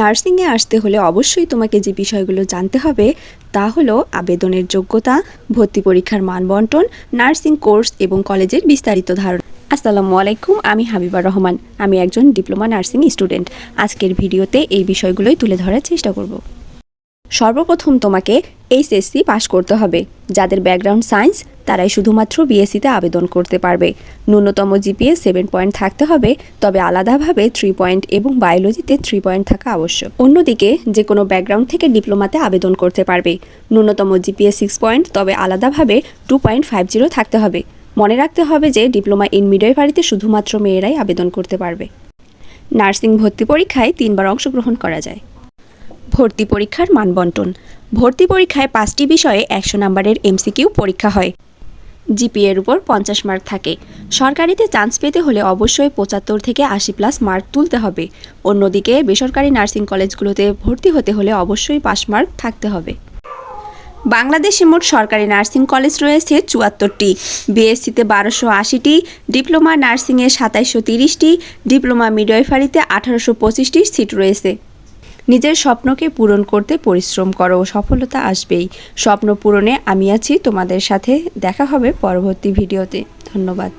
নার্সিংয়ে আসতে হলে অবশ্যই তোমাকে যে বিষয়গুলো জানতে হবে তা হলো আবেদনের যোগ্যতা, ভর্তি পরীক্ষার মান বন্টন, নার্সিং কোর্স এবং কলেজের বিস্তারিত ধারণা। আসসালামু আলাইকুম, আমি হাবিবা রহমান। আমি একজন ডিপ্লোমা নার্সিং স্টুডেন্ট। আজকের ভিডিওতে এই বিষয়গুলোই তুলে ধরার চেষ্টা করব। সর্বপ্রথম তোমাকে এইচএসসি পাশ করতে হবে। যাদের ব্যাকগ্রাউন্ড সায়েন্স, তারাই শুধুমাত্র বিএসসিতে আবেদন করতে পারবে। ন্যূনতম জিপিএ সেভেন পয়েন্ট থাকতে হবে, তবে আলাদাভাবে থ্রি পয়েন্ট এবং বায়োলজিতে থ্রি পয়েন্ট থাকা আবশ্যক। অন্যদিকে যে কোনো ব্যাকগ্রাউন্ড থেকে ডিপ্লোমাতে আবেদন করতে পারবে। ন্যূনতম জিপিএ সিক্স পয়েন্ট, তবে আলাদাভাবে টু পয়েন্ট ফাইভ জিরো থাকতে হবে। মনে রাখতে হবে যে, ডিপ্লোমা ইন মিডওয়াইফারিতে শুধুমাত্র মেয়েরাই আবেদন করতে পারবে। নার্সিং ভর্তি পরীক্ষায় তিনবার অংশগ্রহণ করা যায়। ভর্তি পরীক্ষার মানবন্টন। ভর্তি পরীক্ষায় পাঁচটি বিষয়ে একশো নম্বরের এমসিকিউ পরীক্ষা হয়। জিপিএর উপর পঞ্চাশ মার্ক থাকে। সরকারিতে চান্স পেতে হলে অবশ্যই পঁচাত্তর থেকে আশি প্লাস মার্ক তুলতে হবে। অন্যদিকে, বেসরকারি নার্সিং কলেজগুলোতে ভর্তি হতে হলে অবশ্যই পাস মার্ক থাকতে হবে। বাংলাদেশে মোট সরকারি নার্সিং কলেজ রয়েছে চুয়াত্তরটি। বিএসসিতে বারোশো আশিটি, ডিপ্লোমা নার্সিংয়ে সাতাইশশো তিরিশটি, ডিপ্লোমা মিডওয়াইফারিতে আঠারোশো পঁচিশটি সিট রয়েছে। নিজের স্বপ্নকে পূরণ করতে পরিশ্রম করো, সফলতা আসবেই। স্বপ্ন পূরণে আমি আছি তোমাদের সাথে। দেখা হবে পরবর্তী ভিডিওতে। ধন্যবাদ।